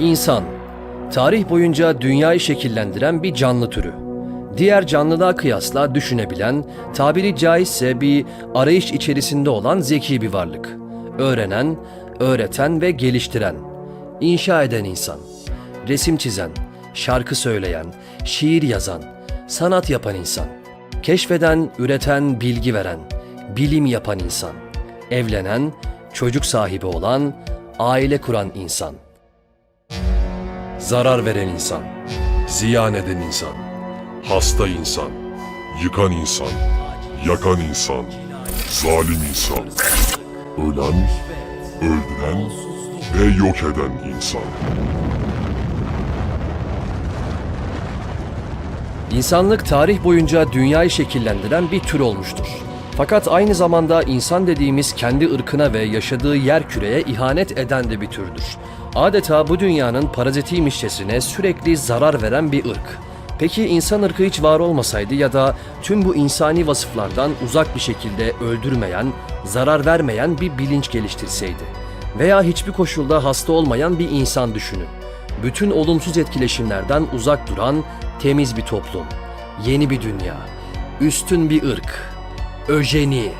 İnsan, tarih boyunca dünyayı şekillendiren bir canlı türü. Diğer canlılığa kıyasla düşünebilen, tabiri caizse bir arayış içerisinde olan zeki bir varlık. Öğrenen, öğreten ve geliştiren, inşa eden insan. Resim çizen, şarkı söyleyen, şiir yazan, sanat yapan insan. Keşfeden, üreten, bilgi veren, bilim yapan insan. Evlenen, çocuk sahibi olan, aile kuran insan. Zarar veren insan, ziyan eden insan, hasta insan, yıkan insan, yakan insan, zalim insan, ölen, öldüren ve yok eden insan. İnsanlık tarih boyunca dünyayı şekillendiren bir tür olmuştur. Fakat aynı zamanda insan dediğimiz kendi ırkına ve yaşadığı yer küreye ihanet eden de bir türdür. Adeta bu dünyanın parazitiymişçesine sürekli zarar veren bir ırk. Peki insan ırkı hiç var olmasaydı ya da tüm bu insani vasıflardan uzak bir şekilde öldürmeyen, zarar vermeyen bir bilinç geliştirseydi veya hiçbir koşulda hasta olmayan bir insan düşünün. Bütün olumsuz etkileşimlerden uzak duran temiz bir toplum, yeni bir dünya, üstün bir ırk, öjeni.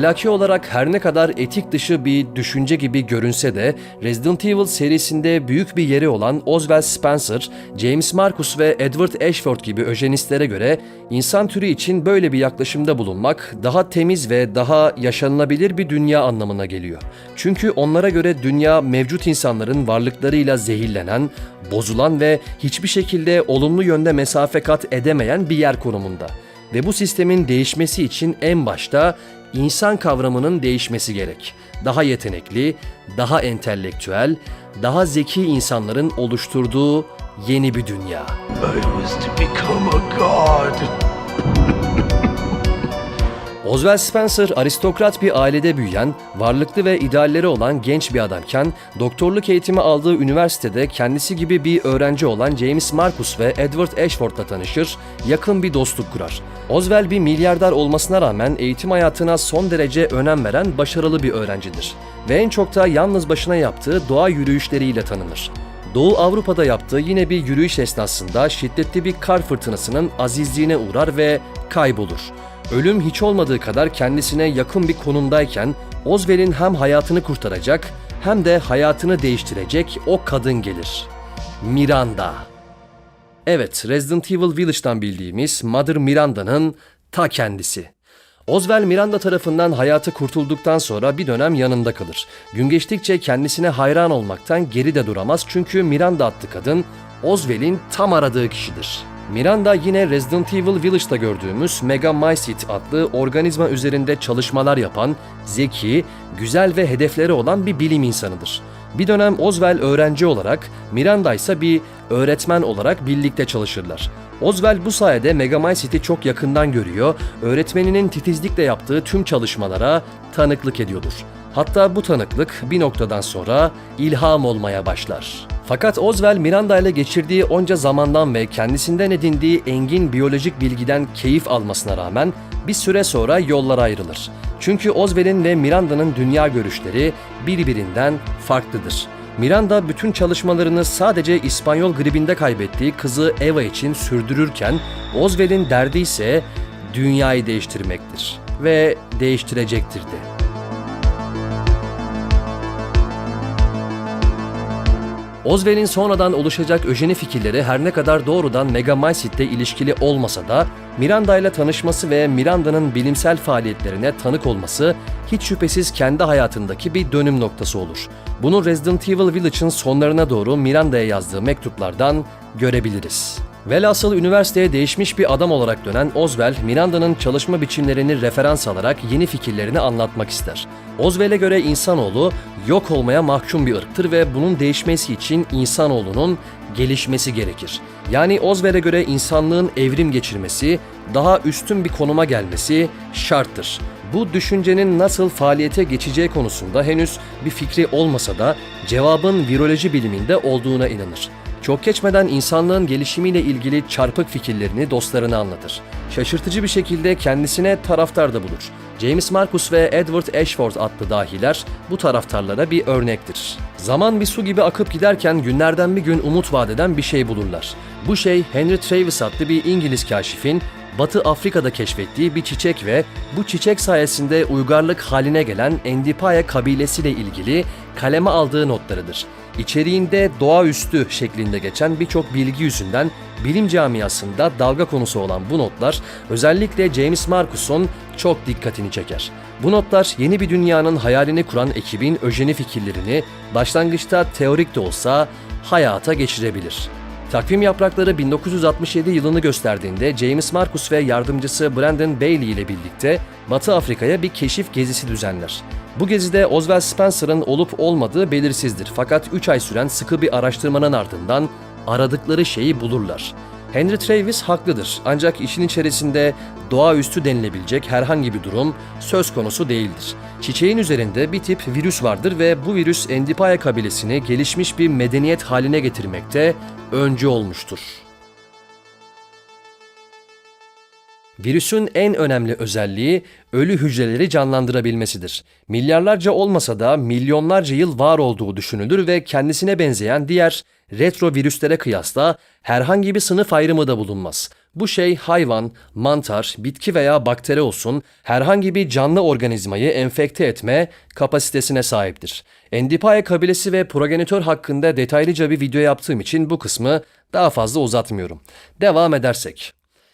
Ahlaki olarak her ne kadar etik dışı bir düşünce gibi görünse de Resident Evil serisinde büyük bir yeri olan Oswald Spencer, James Marcus ve Edward Ashford gibi öjenistlere göre insan türü için böyle bir yaklaşımda bulunmak daha temiz ve daha yaşanılabilir bir dünya anlamına geliyor. Çünkü onlara göre dünya mevcut insanların varlıklarıyla zehirlenen, bozulan ve hiçbir şekilde olumlu yönde mesafe kat edemeyen bir yer konumunda. Ve bu sistemin değişmesi için en başta insan kavramının değişmesi gerek. Daha yetenekli, daha entelektüel, daha zeki insanların oluşturduğu yeni bir dünya. I was to become a god. Oswald Spencer aristokrat bir ailede büyüyen, varlıklı ve idealleri olan genç bir adamken, doktorluk eğitimi aldığı üniversitede kendisi gibi bir öğrenci olan James Marcus ve Edward Ashford'la tanışır, yakın bir dostluk kurar. Oswald bir milyarder olmasına rağmen eğitim hayatına son derece önem veren başarılı bir öğrencidir. Ve en çok da yalnız başına yaptığı doğa yürüyüşleriyle tanınır. Doğu Avrupa'da yaptığı yine bir yürüyüş esnasında şiddetli bir kar fırtınasının azizliğine uğrar ve kaybolur. Ölüm hiç olmadığı kadar kendisine yakın bir konumdayken Oswald'in hem hayatını kurtaracak hem de hayatını değiştirecek o kadın gelir. Miranda. Evet, Resident Evil Village'dan bildiğimiz Mother Miranda'nın ta kendisi. Oswald Miranda tarafından hayatı kurtulduktan sonra bir dönem yanında kalır. Gün geçtikçe kendisine hayran olmaktan geri de duramaz çünkü Miranda adlı kadın Oswald'in tam aradığı kişidir. Miranda yine Resident Evil Village'da gördüğümüz Mega Mycete adlı organizma üzerinde çalışmalar yapan, zeki, güzel ve hedefleri olan bir bilim insanıdır. Bir dönem Oswald öğrenci olarak, Miranda ise bir öğretmen olarak birlikte çalışırlar. Oswald bu sayede Megamycet'i çok yakından görüyor, öğretmeninin titizlikle yaptığı tüm çalışmalara tanıklık ediyordur. Hatta bu tanıklık bir noktadan sonra ilham olmaya başlar. Fakat Oswald Miranda ile geçirdiği onca zamandan ve kendisinden edindiği engin biyolojik bilgiden keyif almasına rağmen bir süre sonra yollar ayrılır. Çünkü Oswald'in ve Miranda'nın dünya görüşleri birbirinden farklıdır. Miranda bütün çalışmalarını sadece İspanyol gribinde kaybettiği kızı Eva için sürdürürken Oswald'in derdi ise dünyayı değiştirmektir ve değiştirecektir de. Oswald'in sonradan oluşacak öjeni fikirleri her ne kadar doğrudan Megamycet'le ilişkili olmasa da Miranda ile tanışması ve Miranda'nın bilimsel faaliyetlerine tanık olması hiç şüphesiz kendi hayatındaki bir dönüm noktası olur. Bunu Resident Evil Village'ın sonlarına doğru Miranda'ya yazdığı mektuplardan görebiliriz. Velhasıl üniversiteye değişmiş bir adam olarak dönen Oswald, Miranda'nın çalışma biçimlerini referans alarak yeni fikirlerini anlatmak ister. Oswald'e göre insanoğlu yok olmaya mahkum bir ırktır ve bunun değişmesi için insanoğlunun gelişmesi gerekir. Yani Oswald'e göre insanlığın evrim geçirmesi, daha üstün bir konuma gelmesi şarttır. Bu düşüncenin nasıl faaliyete geçeceği konusunda henüz bir fikri olmasa da cevabın viroloji biliminde olduğuna inanır. Çok geçmeden insanlığın gelişimiyle ilgili çarpık fikirlerini dostlarına anlatır. Şaşırtıcı bir şekilde kendisine taraftar da bulur. James Marcus ve Edward Ashford adlı dahiler bu taraftarlara bir örnektir. Zaman bir su gibi akıp giderken günlerden bir gün umut vadeden bir şey bulurlar. Bu şey Henry Travis adlı bir İngiliz kaşifin Batı Afrika'da keşfettiği bir çiçek ve bu çiçek sayesinde uygarlık haline gelen Endipaya kabilesiyle ilgili kaleme aldığı notlarıdır. İçeriğinde doğaüstü şeklinde geçen birçok bilgi yüzünden bilim camiasında dalga konusu olan bu notlar özellikle James Marcus'un çok dikkatini çeker. Bu notlar yeni bir dünyanın hayalini kuran ekibin öjeni fikirlerini başlangıçta teorik de olsa hayata geçirebilir. Takvim yaprakları 1967 yılını gösterdiğinde James Marcus ve yardımcısı Brandon Bailey ile birlikte Batı Afrika'ya bir keşif gezisi düzenler. Bu gezide Oswald Spencer'ın olup olmadığı belirsizdir fakat 3 ay süren sıkı bir araştırmanın ardından aradıkları şeyi bulurlar. Henry Travis haklıdır ancak işin içerisinde doğaüstü denilebilecek herhangi bir durum söz konusu değildir. Çiçeğin üzerinde bir tip virüs vardır ve bu virüs Endipaya kabilesini gelişmiş bir medeniyet haline getirmekte öncü olmuştur. Virüsün en önemli özelliği ölü hücreleri canlandırabilmesidir. Milyarlarca olmasa da milyonlarca yıl var olduğu düşünülür ve kendisine benzeyen diğer retro virüslere kıyasla herhangi bir sınıf ayrımı da bulunmaz. Bu şey hayvan, mantar, bitki veya bakteri olsun herhangi bir canlı organizmayı enfekte etme kapasitesine sahiptir. Endipaya kabilesi ve progenitör hakkında detaylıca bir video yaptığım için bu kısmı daha fazla uzatmıyorum. Devam edersek.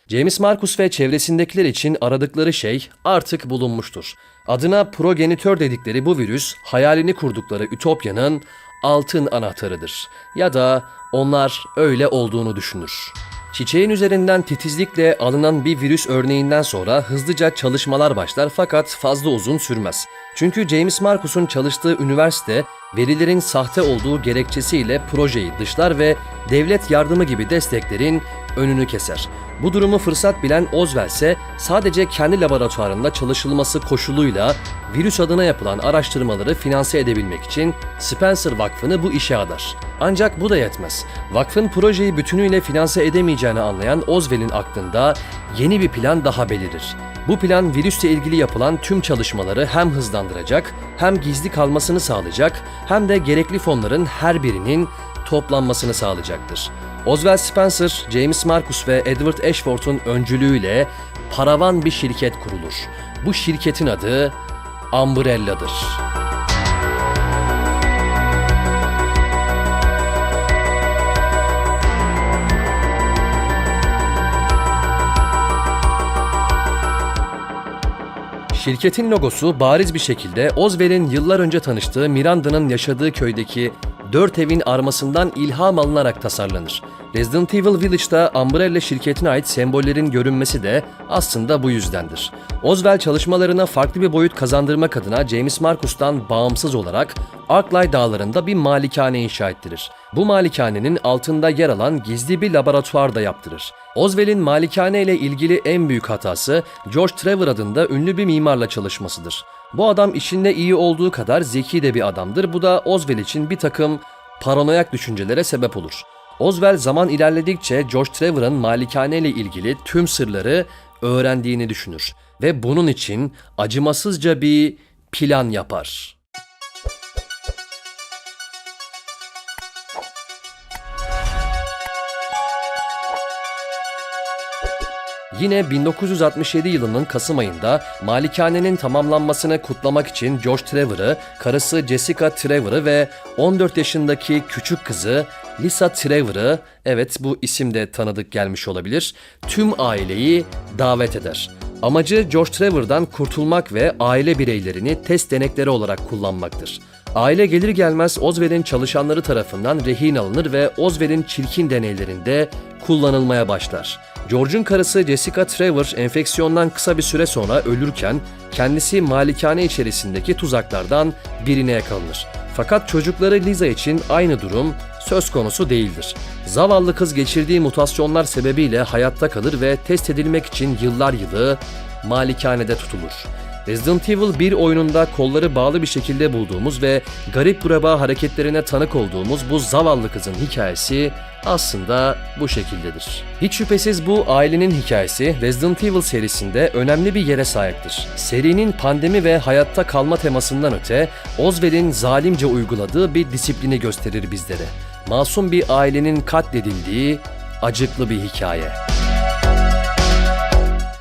James Marcus ve çevresindekiler için aradıkları şey artık bulunmuştur. Adına progenitör dedikleri bu virüs hayalini kurdukları ütopyanın altın anahtarıdır. Ya da onlar öyle olduğunu düşünür. Çiçeğin üzerinden titizlikle alınan bir virüs örneğinden sonra hızlıca çalışmalar başlar fakat fazla uzun sürmez. Çünkü James Marcus'un çalıştığı üniversite verilerin sahte olduğu gerekçesiyle projeyi dışlar ve devlet yardımı gibi desteklerin önünü keser. Bu durumu fırsat bilen Oswell ise sadece kendi laboratuvarında çalışılması koşuluyla virüs adına yapılan araştırmaları finanse edebilmek için Spencer Vakfı'nı bu işe adar. Ancak bu da yetmez. Vakfın projeyi bütünüyle finanse edemeyeceğini anlayan Oswell'in aklında yeni bir plan daha belirir. Bu plan virüsle ilgili yapılan tüm çalışmaları hem hızlandıracak, hem gizli kalmasını sağlayacak, hem de gerekli fonların her birinin toplanmasını sağlayacaktır. Oswald Spencer, James Marcus ve Edward Ashford'un öncülüğüyle paravan bir şirket kurulur. Bu şirketin adı Umbrella'dır. Şirketin logosu bariz bir şekilde Oswald'in yıllar önce tanıştığı Miranda'nın yaşadığı köydeki dört evin armasından ilham alınarak tasarlanır. Resident Evil Village'da Umbrella şirketine ait sembollerin görünmesi de aslında bu yüzdendir. Oswald çalışmalarına farklı bir boyut kazandırmak adına James Marcus'tan bağımsız olarak Arklay dağlarında bir malikane inşa ettirir. Bu malikanenin altında yer alan gizli bir laboratuvar da yaptırır. Oswald'in malikane ile ilgili en büyük hatası George Trevor adında ünlü bir mimarla çalışmasıdır. Bu adam işinde iyi olduğu kadar zeki de bir adamdır. Bu da Oswald için bir takım paranoyak düşüncelere sebep olur. Oswald zaman ilerledikçe George Trevor'ın malikane ile ilgili tüm sırları öğrendiğini düşünür ve bunun için acımasızca bir plan yapar. Yine 1967 yılının Kasım ayında malikanenin tamamlanmasını kutlamak için George Trevor'ı, karısı Jessica Trevor'ı ve 14 yaşındaki küçük kızı Lisa Trevor'ı, evet bu isim de tanıdık gelmiş olabilir, tüm aileyi davet eder. Amacı George Trevor'dan kurtulmak ve aile bireylerini test denekleri olarak kullanmaktır. Aile gelir gelmez Oswald'in çalışanları tarafından rehin alınır ve Oswald'in çirkin deneylerinde kullanılmaya başlar. George'un karısı Jessica Trevor enfeksiyondan kısa bir süre sonra ölürken kendisi malikane içerisindeki tuzaklardan birine yakalanır. Fakat çocukları Lisa için aynı durum söz konusu değildir. Zavallı kız geçirdiği mutasyonlar sebebiyle hayatta kalır ve test edilmek için yıllar yılı malikanede tutulur. Resident Evil 1 oyununda kolları bağlı bir şekilde bulduğumuz ve garip kuraba hareketlerine tanık olduğumuz bu zavallı kızın hikayesi aslında bu şekildedir. Hiç şüphesiz bu ailenin hikayesi Resident Evil serisinde önemli bir yere sahiptir. Serinin pandemi ve hayatta kalma temasından öte Oswald'in zalimce uyguladığı bir disiplini gösterir bizlere. Masum bir ailenin katledildiği acıklı bir hikaye.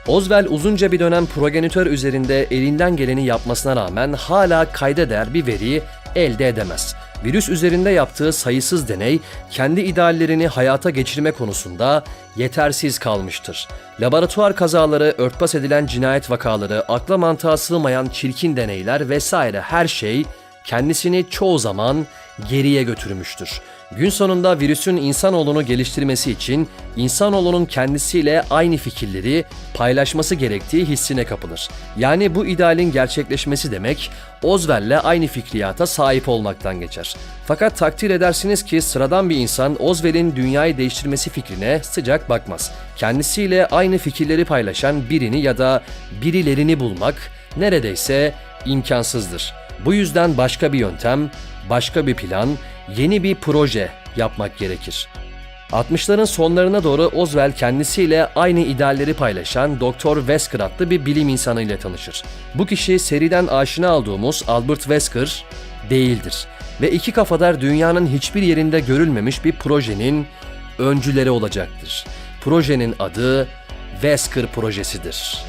Oswald uzunca bir dönem progenitör üzerinde elinden geleni yapmasına rağmen hala kayda değer bir veriyi elde edemez. Virüs üzerinde yaptığı sayısız deney kendi ideallerini hayata geçirme konusunda yetersiz kalmıştır. Laboratuvar kazaları, örtbas edilen cinayet vakaları, akla mantığa sığmayan çirkin deneyler vesaire her şey kendisini çoğu zaman geriye götürmüştür. Gün sonunda virüsün insanoğlunu geliştirmesi için insanoğlunun kendisiyle aynı fikirleri paylaşması gerektiği hissine kapılır. Yani bu idealin gerçekleşmesi demek Oswell'le aynı fikriyata sahip olmaktan geçer. Fakat takdir edersiniz ki sıradan bir insan Oswell'in dünyayı değiştirmesi fikrine sıcak bakmaz. Kendisiyle aynı fikirleri paylaşan birini ya da birilerini bulmak neredeyse imkansızdır. Bu yüzden başka bir yöntem, başka bir plan, yeni bir proje yapmak gerekir. 60'ların sonlarına doğru Oswald kendisiyle aynı idealleri paylaşan Dr. Wesker adlı bir bilim insanı ile tanışır. Bu kişi seriden aşina olduğumuz Albert Wesker değildir ve iki kafadar dünyanın hiçbir yerinde görülmemiş bir projenin öncüleri olacaktır. Projenin adı Wesker projesidir.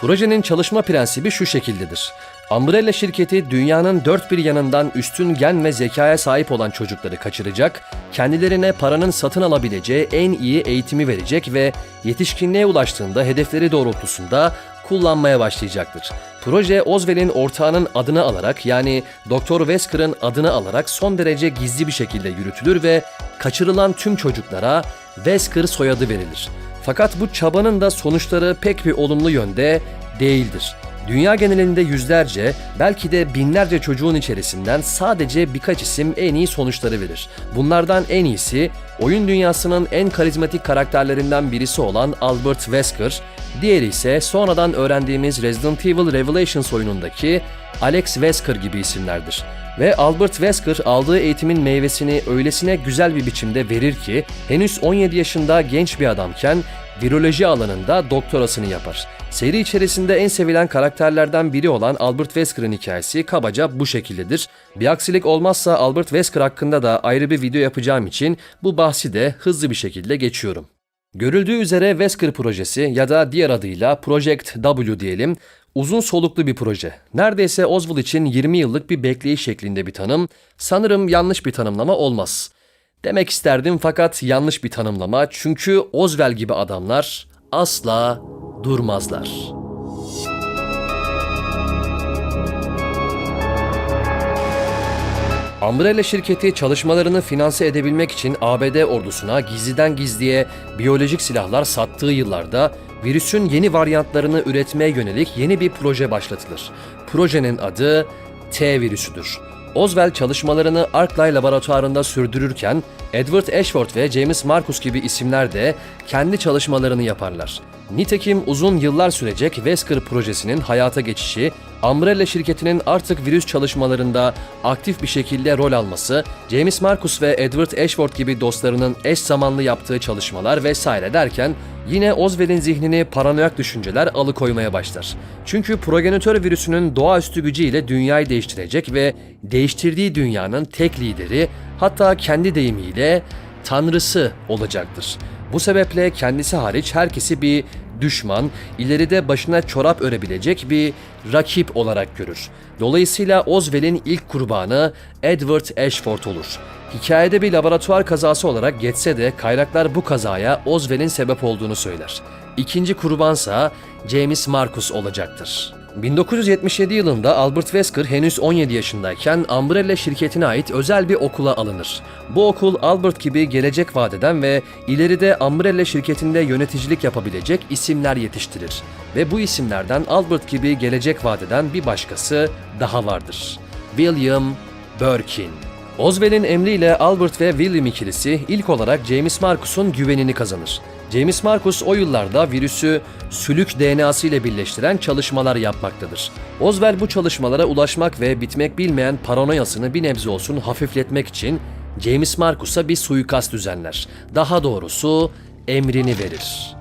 Projenin çalışma prensibi şu şekildedir. Umbrella şirketi dünyanın dört bir yanından üstün gen ve zekaya sahip olan çocukları kaçıracak, kendilerine paranın satın alabileceği en iyi eğitimi verecek ve yetişkinliğe ulaştığında hedefleri doğrultusunda kullanmaya başlayacaktır. Proje Oswell'in ortağının adını alarak yani Dr. Wesker'ın adını alarak son derece gizli bir şekilde yürütülür ve kaçırılan tüm çocuklara Wesker soyadı verilir. Fakat bu çabanın da sonuçları pek bir olumlu yönde değildir. Dünya genelinde yüzlerce, belki de binlerce çocuğun içerisinden sadece birkaç isim en iyi sonuçları verir. Bunlardan en iyisi, oyun dünyasının en karizmatik karakterlerinden birisi olan Albert Wesker, diğeri ise sonradan öğrendiğimiz Resident Evil Revelations oyunundaki Alex Wesker gibi isimlerdir. Ve Albert Wesker aldığı eğitimin meyvesini öylesine güzel bir biçimde verir ki henüz 17 yaşında genç bir adamken viroloji alanında doktorasını yapar. Seri içerisinde en sevilen karakterlerden biri olan Albert Wesker'ın hikayesi kabaca bu şekildedir. Bir aksilik olmazsa Albert Wesker hakkında da ayrı bir video yapacağım için bu bahsi de hızlı bir şekilde geçiyorum. Görüldüğü üzere Wesker projesi ya da diğer adıyla Project W diyelim, uzun soluklu bir proje. Neredeyse Oswald için 20 yıllık bir bekleyiş şeklinde bir tanım. Sanırım yanlış bir tanımlama olmaz. Demek isterdim fakat yanlış bir tanımlama çünkü Oswald gibi adamlar asla durmazlar. Umbrella şirketi çalışmalarını finanse edebilmek için ABD ordusuna gizliden gizliye biyolojik silahlar sattığı yıllarda virüsün yeni varyantlarını üretmeye yönelik yeni bir proje başlatılır. Projenin adı T virüsüdür. Oswald çalışmalarını Arklay laboratuvarında sürdürürken Edward Ashford ve James Marcus gibi isimler de kendi çalışmalarını yaparlar. Nitekim uzun yıllar sürecek Wesker projesinin hayata geçişi, Umbrella şirketinin artık virüs çalışmalarında aktif bir şekilde rol alması, James Marcus ve Edward Ashford gibi dostlarının eş zamanlı yaptığı çalışmalar vesaire derken yine Oswald'in zihnini paranoyak düşünceler alıkoymaya başlar. Çünkü progenitör virüsünün doğaüstü gücüyle dünyayı değiştirecek ve değiştirdiği dünyanın tek lideri hatta kendi deyimiyle tanrısı olacaktır. Bu sebeple kendisi hariç herkesi bir düşman, ileride başına çorap örebilecek bir rakip olarak görür. Dolayısıyla Oswald'in ilk kurbanı Edward Ashford olur. Hikayede bir laboratuvar kazası olarak geçse de kaynaklar bu kazaya Oswald'in sebep olduğunu söyler. İkinci kurbansa James Marcus olacaktır. 1977 yılında Albert Wesker henüz 17 yaşındayken Umbrella şirketine ait özel bir okula alınır. Bu okul Albert gibi gelecek vadeden ve ileride Umbrella şirketinde yöneticilik yapabilecek isimler yetiştirir. Ve bu isimlerden Albert gibi gelecek vadeden bir başkası daha vardır. William Birkin. Oswell'in emriyle Albert ve William ikilisi ilk olarak James Marcus'un güvenini kazanır. James Marcus o yıllarda virüsü sülük DNA'sı ile birleştiren çalışmalar yapmaktadır. Oswell bu çalışmalara ulaşmak ve bitmek bilmeyen paranoyasını bir nebze olsun hafifletmek için James Marcus'a bir suikast düzenler. Daha doğrusu emrini verir.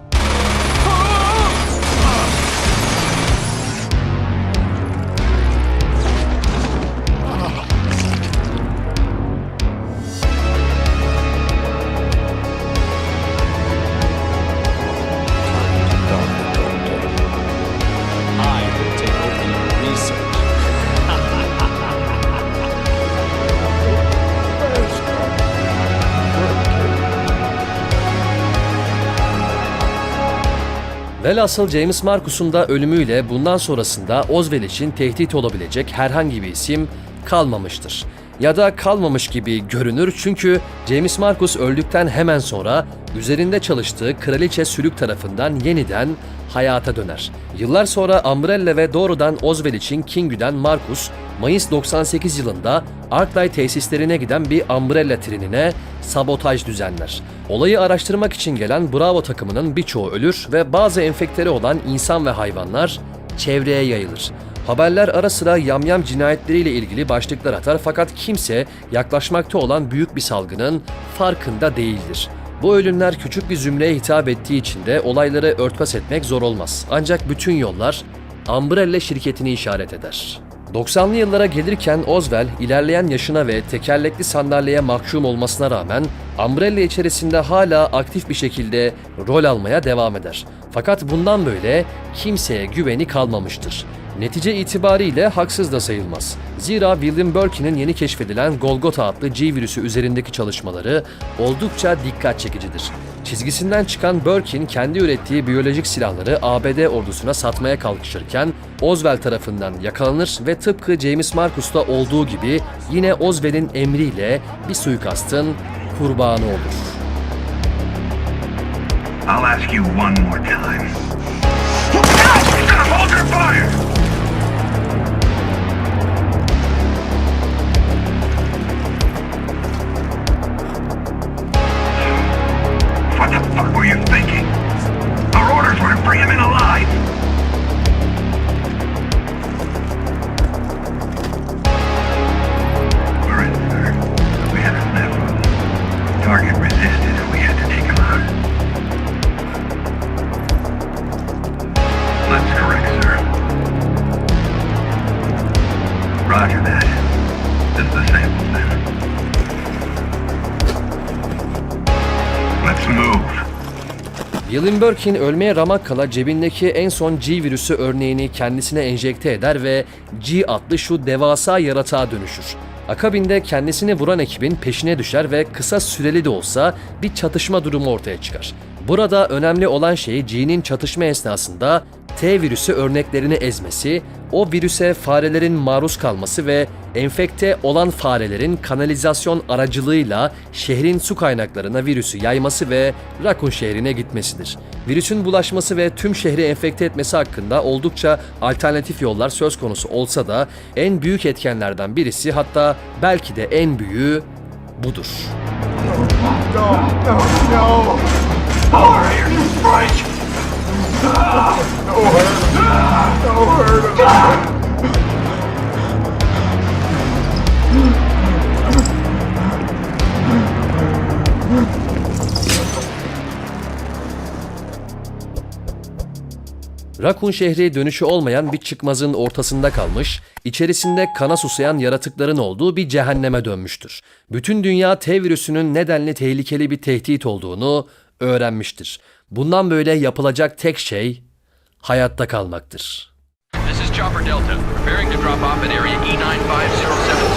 Velhasıl James Marcus'un da ölümüyle bundan sonrasında Oswell için tehdit olabilecek herhangi bir isim kalmamıştır. Ya da kalmamış gibi görünür çünkü James Marcus öldükten hemen sonra üzerinde çalıştığı kraliçe sülük tarafından yeniden hayata döner. Yıllar sonra Umbrella ve doğrudan Oswell için kin güden Marcus, Mayıs 98 yılında Arklay tesislerine giden bir Umbrella trenine sabotaj düzenler. Olayı araştırmak için gelen Bravo takımının birçoğu ölür ve bazı enfektere olan insan ve hayvanlar çevreye yayılır. Haberler ara sıra yamyam cinayetleriyle ilgili başlıklar atar fakat kimse yaklaşmakta olan büyük bir salgının farkında değildir. Bu ölümler küçük bir zümreye hitap ettiği için de olayları örtbas etmek zor olmaz. Ancak bütün yollar Umbrella şirketini işaret eder. 90'lı yıllara gelirken Oswell ilerleyen yaşına ve tekerlekli sandalyeye mahkum olmasına rağmen Umbrella içerisinde hala aktif bir şekilde rol almaya devam eder. Fakat bundan böyle kimseye güveni kalmamıştır. Netice itibariyle haksız da sayılmaz. Zira William Birkin'in yeni keşfedilen Golgotha adlı G virüsü üzerindeki çalışmaları oldukça dikkat çekicidir. Çizgisinden çıkan Birkin kendi ürettiği biyolojik silahları ABD ordusuna satmaya kalkışırken Oswell tarafından yakalanır ve tıpkı James Marcus'ta olduğu gibi yine Oswell'in emriyle bir suikastın kurbanı olur. I'll ask you one more time. Hold your fire! What were you thinking? Our orders were to bring him in alive. William Birkin ölmeye ramak kala cebindeki en son G virüsü örneğini kendisine enjekte eder ve G adlı şu devasa yaratığa dönüşür. Akabinde kendisini vuran ekibin peşine düşer ve kısa süreli de olsa bir çatışma durumu ortaya çıkar. Burada önemli olan şey G'nin çatışma esnasında T virüsü örneklerini ezmesi, o virüse farelerin maruz kalması ve enfekte olan farelerin kanalizasyon aracılığıyla şehrin su kaynaklarına virüsü yayması ve Rakun şehrine gitmesidir. Virüsün bulaşması ve tüm şehri enfekte etmesi hakkında oldukça alternatif yollar söz konusu olsa da en büyük etkenlerden birisi hatta belki de en büyüğü budur. Rakun şehri dönüşü olmayan bir çıkmazın ortasında kalmış, içerisinde kana susayan yaratıkların olduğu bir cehenneme dönmüştür. Bütün dünya T virüsünün nedenli tehlikeli bir tehdit olduğunu öğrenmiştir. Bundan böyle yapılacak tek şey hayatta kalmaktır. This is Chopper Delta, preparing to drop off at area E9507.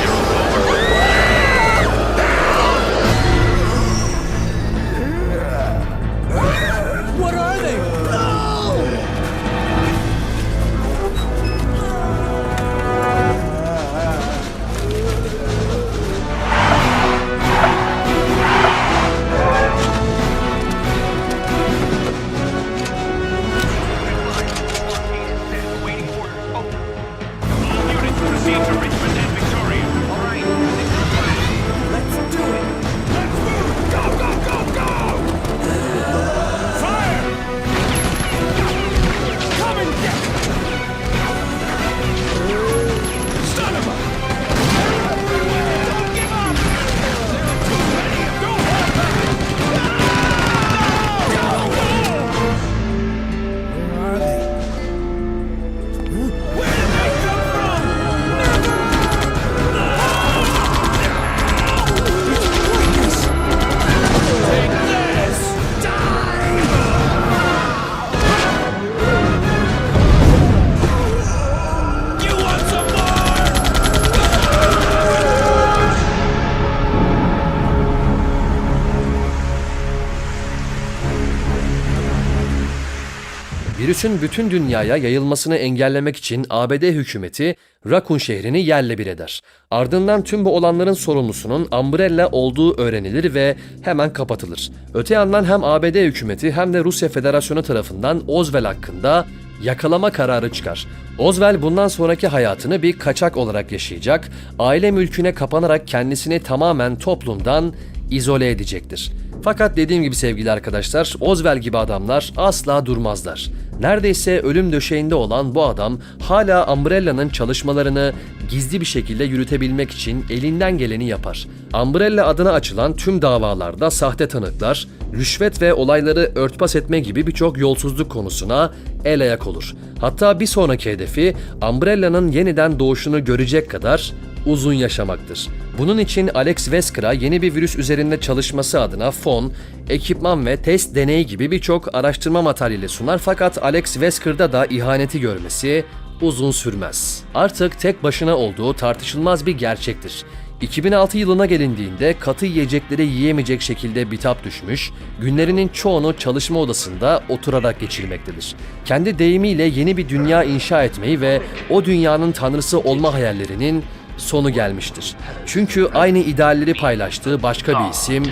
Virüsün bütün dünyaya yayılmasını engellemek için ABD hükümeti Raccoon şehrini yerle bir eder. Ardından tüm bu olanların sorumlusunun Umbrella olduğu öğrenilir ve hemen kapatılır. Öte yandan hem ABD hükümeti hem de Rusya Federasyonu tarafından Oswald hakkında yakalama kararı çıkar. Oswald bundan sonraki hayatını bir kaçak olarak yaşayacak, aile mülküne kapanarak kendisini tamamen toplumdan izole edecektir. Fakat dediğim gibi sevgili arkadaşlar, Oswald gibi adamlar asla durmazlar. Neredeyse ölüm döşeğinde olan bu adam hala Umbrella'nın çalışmalarını gizli bir şekilde yürütebilmek için elinden geleni yapar. Umbrella adına açılan tüm davalarda sahte tanıklar, rüşvet ve olayları örtbas etme gibi birçok yolsuzluk konusuna el ayak olur. Hatta bir sonraki hedefi Umbrella'nın yeniden doğuşunu görecek kadar uzun yaşamaktır. Bunun için Alex Vesker'a yeni bir virüs üzerinde çalışması adına fon, ekipman ve test deneyi gibi birçok araştırma materyali sunar fakat Alex Vesker'da da ihaneti görmesi uzun sürmez. Artık tek başına olduğu tartışılmaz bir gerçektir. 2006 yılına gelindiğinde katı yiyecekleri yiyemeyecek şekilde bitap düşmüş, günlerinin çoğunu çalışma odasında oturarak geçirmektedir. Kendi deyimiyle yeni bir dünya inşa etmeyi ve o dünyanın tanrısı olma hayallerinin sonu gelmiştir. Çünkü aynı idealleri paylaştığı başka bir isim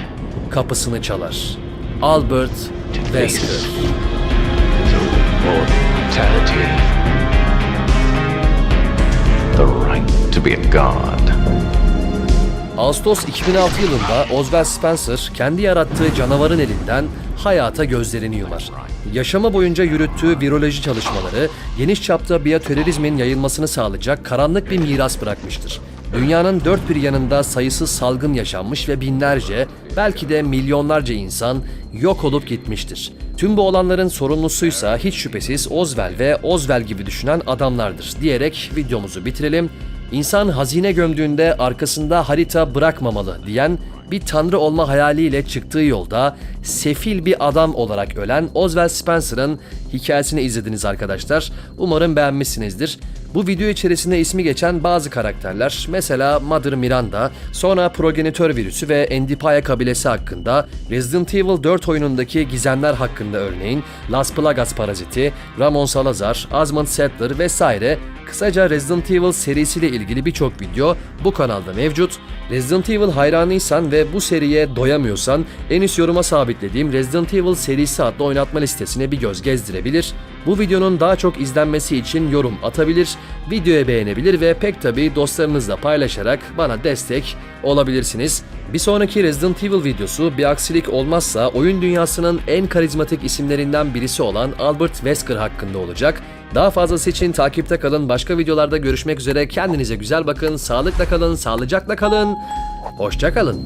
kapısını çalar. Albert Wesker. The right to be a god. Ağustos 2006 yılında Oswald Spencer kendi yarattığı canavarın elinden hayata gözlerini yumar. Yaşamı boyunca yürüttüğü viroloji çalışmaları geniş çapta biyoterörizmin yayılmasını sağlayacak karanlık bir miras bırakmıştır. Dünyanın dört bir yanında sayısız salgın yaşanmış ve binlerce, belki de milyonlarca insan yok olup gitmiştir. Tüm bu olanların sorumlusuysa hiç şüphesiz Oswald ve Oswald gibi düşünen adamlardır diyerek videomuzu bitirelim. İnsan hazine gömdüğünde arkasında harita bırakmamalı diyen bir tanrı olma hayaliyle çıktığı yolda sefil bir adam olarak ölen Oswald Spencer'ın hikayesini izlediniz arkadaşlar. Umarım beğenmişsinizdir. Bu video içerisinde ismi geçen bazı karakterler mesela Mother Miranda, sonra progenitör virüsü ve Endipaya kabilesi hakkında, Resident Evil 4 oyunundaki gizemler hakkında örneğin Las Plagas paraziti, Ramon Salazar, Asmund Sattler vesaire Kısaca Resident Evil serisiyle ilgili birçok video bu kanalda mevcut. Resident Evil hayranıysan ve bu seriye doyamıyorsan en üst yoruma sabitlediğim Resident Evil serisi adlı oynatma listesine bir göz gezdirebilir. Bu videonun daha çok izlenmesi için yorum atabilir, videoya beğenebilir ve pek tabi dostlarınızla paylaşarak bana destek olabilirsiniz. Bir sonraki Resident Evil videosu bir aksilik olmazsa oyun dünyasının en karizmatik isimlerinden birisi olan Albert Wesker hakkında olacak. Daha fazlası için takipte kalın. Başka videolarda görüşmek üzere. Kendinize güzel bakın. Sağlıkla kalın, sağlıcakla kalın. Hoşça kalın.